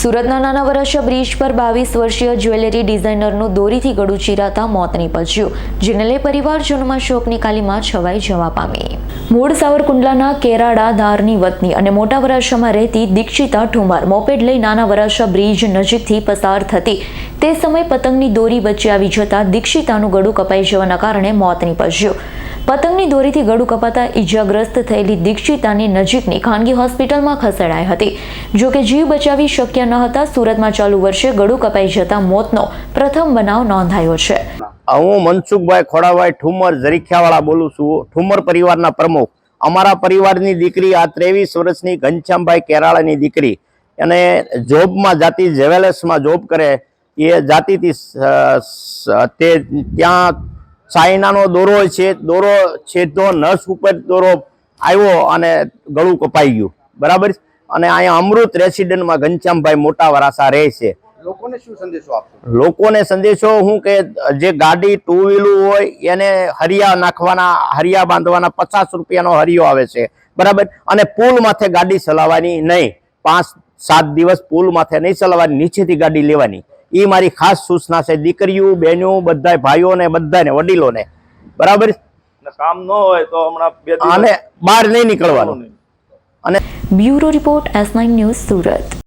સુરતના નાના વર્ષ બ્રિજ પર બાવીસ વર્ષીય જ્વેલરી ડિઝાઇનરનું દોરીથી ગળું ચીરાતા મોત નીપજ્યું. જેને લઈ પરિવારજનોમાં શોકની કાલીમાં છવાઈ જવા પામી. મૂળ સાવરકુંડલાના કેરાડા ધારની વતની અને મોટા વરાછામાં રહેતી દીક્ષિતા ઠુમર મોપેડ લઈ નાના વરાછા બ્રિજ નજીકથી પસાર થતી. તે સમયે પતંગની દોરી વચ્ચે આવી જતા દીક્ષિતાનું ગળું કપાઈ જવાના કારણે મોત નીપજ્યું. પતંગની દોરીથી ગળું કપાતા ઈજાગ્રસ્ત થયેલી દીક્ષિતાને નજીકની ખાનગી હોસ્પિટલમાં ખસેડાઈ હતી. જો કે જીવ બચાવી શક્ય ન હતા, સુરતમાં ચાલુ વર્ષે ગળું કપાઈ જતા મોતનો પ્રથમ બનાવ નોંધાયો છે. હું મનસુખભાઈ ખોડાભાઈ ઠુમર ઝરીખ્યાવાળા બોલું છું. ઠુમર પરિવારના પ્રમુખ. અમારા પરિવારની દીકરી આ ત્રેવીસ વર્ષની ઘનશ્યામભાઈ કેરાળાની દીકરી. અને જોબમાં જાતી જેવેલર્સમાં જોબ કરે. એ જાતિથી તે ત્યાં ચાઇનાનો દોરો છે દોરો છેદો નસ ઉપર દોરો આવ્યો અને ગળું કપાઈ ગયું. બરાબર? અને અહીંયા અમૃત રેસિડન્ટમાં ઘનશ્યામભાઈ મોટા વરાસા રહે છે. લોકોને શું સંદેશો આપશો? લોકોને સંદેશો હું કે જે ગાડી ટુ વ્હીલું હોય એને હરિયા નાખવાના હરિયા બાંધવાના પચાસ રૂપિયાનો હરિયો આવે છે. બરાબર? અને પુલ માથે ગાડી ચલાવવાની નહીં. પાંચ સાત દિવસ પુલ માથે નહીં ચલાવવાની નીચેથી ગાડી લેવાની. એ મારી ખાસ સૂચના છે દીકરીઓ બહેનો બધા ભાઈઓને બધાને વડીલોને. બરાબર? ને કામ ન હોય તો હમણાં બે દિવસ અને બહાર નહીં નીકળવાનું. અને bureau report S nine news Surat.